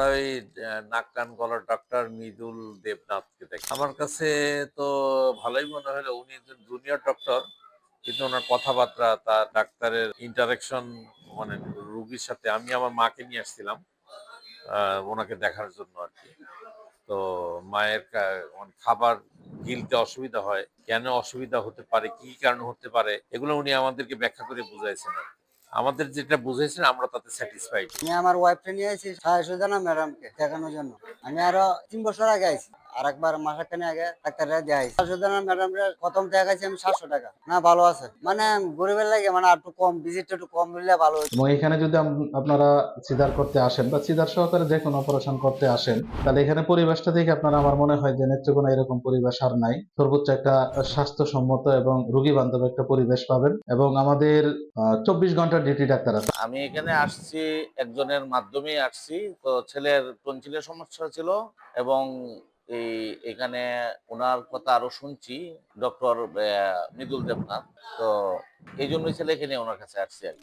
আমরা ওই নাক কান গলার ডাক্তার মৃদুল দেবনাথকে দেখি আমার কাছে তো ভালোই মনে হলো, উনি একজন জুনিয়র ডক্টর কিন্তু ওনার কথাবার্তা, তার ডাক্তারের ইন্টারাকশন মানে রুগীর সাথে আমি আমার মাকে নিয়ে আসছিলাম ওনাকে দেখার জন্য আর কি তো মায়ের মানে খাবার গিলতে অসুবিধা হয়, কেন অসুবিধা হতে পারে, কি কারণে হতে পারে, এগুলো উনি আমাদেরকে ব্যাখ্যা করে বুঝাইছেন আর। আমাদের যেটা বুঝেছেন আমরা তাতে স্যাটিসফাইড আমি আমার ওয়াইফকে নিয়ে এসেছি সাহায্য জানা ম্যাডামকে দেখানোর জন্য। আমি আরও তিন বছর আগে আইছি। আর একবার মাসাখানি আগে ডাক্তাররা দেখাই। সুজানা ম্যাডাম প্রথম দেখাইছি আমি সাতশো টাকা। না ভালো আছে। মানে গরিবের লাগে মানে আর একটু কম ভিজিটটা একটু কম মিললে ভালো এবং এখানে যদি আপনারা সিজার করতে আসেন বা সিজার সহকারে যে কোনো অপারেশন করতে আসেন তাহলে এখানে পরিবেশটা থেকে আপনার আমার মনে হয় যে নেত্রকোনা এরকম পরিবেশ আর নাই। সর্বোচ্চ একটা স্বাস্থ্যসম্মত এবং রোগী বান্ধব একটা পরিবেশ পাবেন। এবং আমাদের চব্বিশ ঘণ্টা ডিউটি ডাক্তার আছে। আমি এখানে আসছি একজনের মাধ্যমেই আসছি। তো ছেলের টনসিলের সমস্যা ছিল? এবং এই এখানে ওনার কথা আরও শুনছি ডক্টর মৃদুল দেবনাথ তো এই জন্যই ছেলে এখানে ওনার কাছে আসছি আর কি।